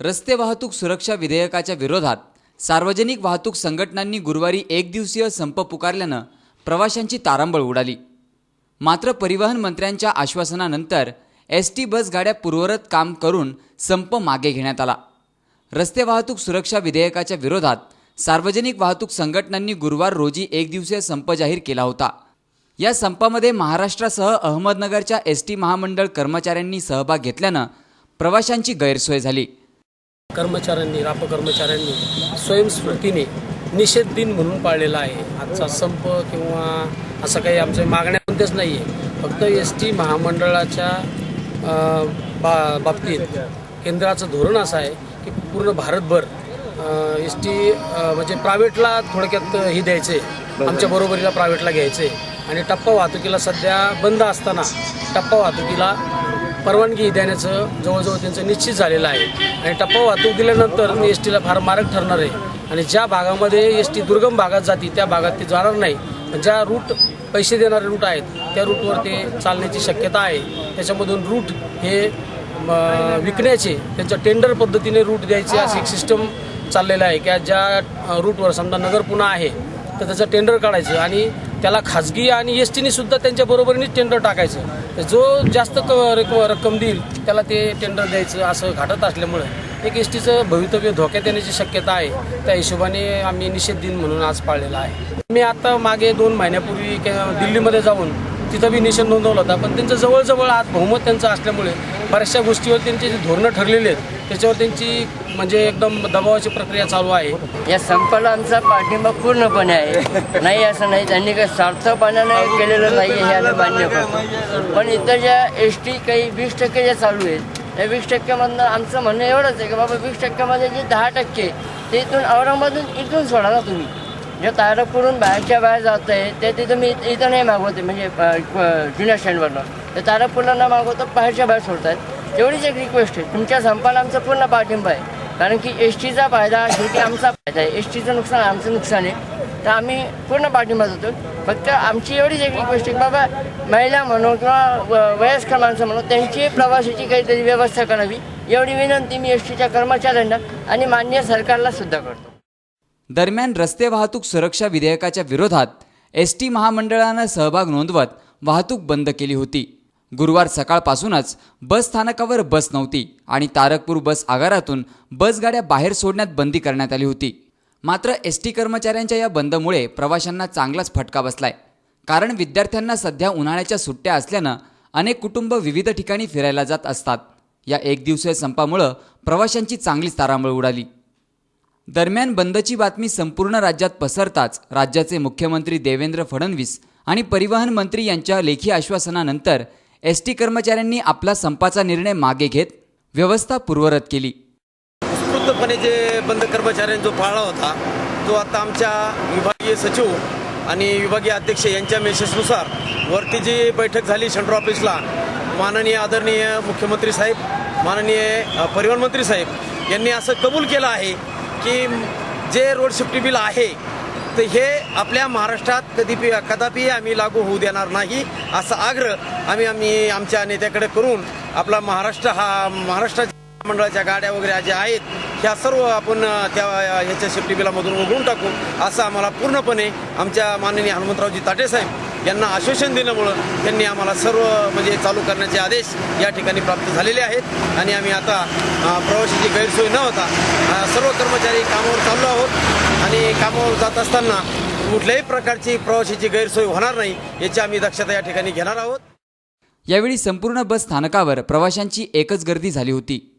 रस्ते वाहतूक सुरक्षा विधेयकाच्या विरोधात सार्वजनिक वाहतूक संघटनांनी गुरुवारी एक दिवसीय संप पुकारल्यानं प्रवाशांची तारांबळ उडाली. मात्र परिवहन मंत्र्यांच्या आश्वासनानंतर एस टी बस गाड्या पूर्वरत काम करून संप मागे घेण्यात आला. रस्ते वाहतूक सुरक्षा विधेयकाच्या विरोधात सार्वजनिक वाहतूक संघटनांनी गुरुवार रोजी एक दिवसीय संप जाहीर केला होता. या संपामध्ये महाराष्ट्रासह अहमदनगरच्या एस टी महामंडळ कर्मचाऱ्यांनी सहभाग घेतल्यानं प्रवाशांची गैरसोय झाली. कर्मचाऱ्यांनी राप कर्मचाऱ्यांनी स्वयंस्फूर्तीने निषेध दिन म्हणून पाळलेला आहे. आजचा संप किंवा असं काही आमच्या मागण्या कोणत्याच नाही आहे फक्त एस टी महामंडळाच्या बा बाबतीत केंद्राचं धोरण असं आहे की पूर्ण भारतभर एस टी म्हणजे प्रायव्हेटला थोडक्यात हे द्यायचे. आमच्या बरोबरीला प्रायव्हेटला घ्यायचे. आणि टप्पा वाहतुकीला सध्या बंद असताना टप्पा वाहतुकीला परवानगी देण्याचं जवळजवळ त्यांचं निश्चित झालेलं आहे. आणि टप्पा वाहतूक दिल्यानंतर एस टीला फार मारक ठरणार आहे. आणि ज्या भागामध्ये एस टी दुर्गम भागात जाते त्या भागात ती जाणार नाही. पण ज्या रूट पैसे देणारे रूट आहेत त्या रूटवर ते चालण्याची शक्यता आहे. त्याच्यामधून रूट हे विकण्याचे त्यांचं टेंडर पद्धतीने रूट द्यायचे असे एक सिस्टम चाललेलं आहे. की ज्या रूटवर समजा नगर पुणा आहे तर त्याचं टेंडर काढायचं आणि त्याला खाजगी आणि एस टीने सुद्धा त्यांच्या बरोबरीनेच टेंडर टाकायचं. जो जास्त क रक्कम देईल त्याला ते टेंडर द्यायचं असं घाटत असल्यामुळं एक एस टीचं भवितव्य धोक्यात येण्याची शक्यता आहे. त्या हिशोबाने आम्ही निषेध दिन म्हणून आज पाळलेला आहे. मी आता मागे दोन महिन्यापूर्वी दिल्लीमध्ये जाऊन तिथं बी निषेध नोंदवला होता पण त्यांचं जवळजवळ आज बहुमत त्यांचं असल्यामुळे बऱ्याचशा गोष्टीवर त्यांचे जे धोरणं ठरलेले आहेत त्याच्यावर त्यांची म्हणजे एकदम दबावाची प्रक्रिया चालू आहे. या संपाला आमचा पाठिंबा पूर्णपणे आहे. नाही असं नाही. त्यांनी काही स्वार्थपणाने केलेलं नाही हे आम्ही मान्य करतो. पण इतर ज्या एस टी काही वीस टक्के ज्या चालू आहेत त्या वीस टक्क्यामधनं आमचं म्हणणं एवढंच आहे की बाबा वीस टक्क्यामध्ये जे दहा टक्के ते इथून औरंगाबादून इथून सोडा ना तुम्ही. जे तारापूरून बाहेरच्या बाहेर जात आहे ते तिथं मी इथं नाही मागवते म्हणजे जुन्या स्टँडवरनं ते तारापूरला न मागवता बाहेरच्या बाहेर सोडतात. तेवढीच एक रिक्वेस्ट आहे. तुमच्या संपाला आमचा पूर्ण पाठिंबा आहे. कारण की एस टीचा फायदा शेवटी आमचा फायदा आहे. एस टीचं नुकसान आमचं नुकसान आहे. तर आम्ही पूर्ण पाठिंबा देतो. फक्त आमची एवढीच एक रिक्वेस्ट आहे बाबा महिला म्हणून किंवा व- वयस्कर माणसं म्हणून त्यांची प्रवासाची काहीतरी व्यवस्था करावी. एवढी विनंती मी एस टीच्या कर्मचाऱ्यांना आणि मान्य सरकारला सुद्धा करतो. दरम्यान रस्ते वाहतूक सुरक्षा विधेयकाच्या विरोधात एस टी महामंडळानं सहभाग नोंदवत वाहतूक बंद केली होती. गुरुवार सकाळपासूनच बस स्थानकावर बस नव्हती आणि तारकपूर बस आगारातून बसगाड्या बाहेर सोडण्यात बंदी करण्यात आली होती. मात्र एस टी कर्मचाऱ्यांच्या या बंदमुळे प्रवाशांना चांगलाच फटका बसलाय. कारण विद्यार्थ्यांना सध्या उन्हाळ्याच्या सुट्ट्या असल्यानं अनेक कुटुंब विविध ठिकाणी फिरायला जात असतात. या एक दिवसीय संपामुळं प्रवाशांची चांगलीच तारांबळ उडाली. दरम्यान बंदची बातमी संपूर्ण राज्यात पसरताच राज्याचे मुख्यमंत्री देवेंद्र फडणवीस आणि परिवहन मंत्री यांच्या लेखी आश्वासनानंतर एस टी कर्मचाऱ्यांनी आपला संपाचा निर्णय मागे घेत व्यवस्था पूर्वरत केली. उत्स्फूर्तपणे जे बंद कर्मचाऱ्यांनी जो पाळला होता तो आता आमच्या विभागीय सचिव आणि विभागीय अध्यक्ष यांच्या मेसेसनुसार वरती जी बैठक झाली सेंट्रल ऑफिसला माननीय आदरणीय मुख्यमंत्री साहेब माननीय परिवहन मंत्री साहेब यांनी असं कबूल केलं आहे की जे रोड सेफ्टी बिल आहे तर हे आपल्या महाराष्ट्रात कधी कदापि आम्ही लागू होऊ देणार नाही असा आग्रह आम्ही आम्ही आमच्या नेत्याकडे करून आपला महाराष्ट्र हा महाराष्ट्राच्या मंडळाच्या गाड्या वगैरे ज्या आहेत ह्या सर्व आपण त्या ह्याच्या सेफ्टी बिलामधून उघडून टाकू असं आम्हाला पूर्णपणे आमच्या माननीय हनुमंतरावजी ताटे साहेब यांना आश्वासन दिल्यामुळं त्यांनी आम्हाला सर्व म्हणजे चालू करण्याचे आदेश या ठिकाणी प्राप्त झालेले आहेत. आणि आम्ही आता प्रवाशाची गैरसोय न होता सर्व कर्मचारी कामावर चाललो आहोत. आणि कामावर जात असताना कुठल्याही प्रकारची प्रवाशाची गैरसोय होणार नाही याची आम्ही दक्षता या ठिकाणी घेणार आहोत. यावेळी संपूर्ण बस स्थानकावर प्रवाशांची एकच गर्दी झाली होती.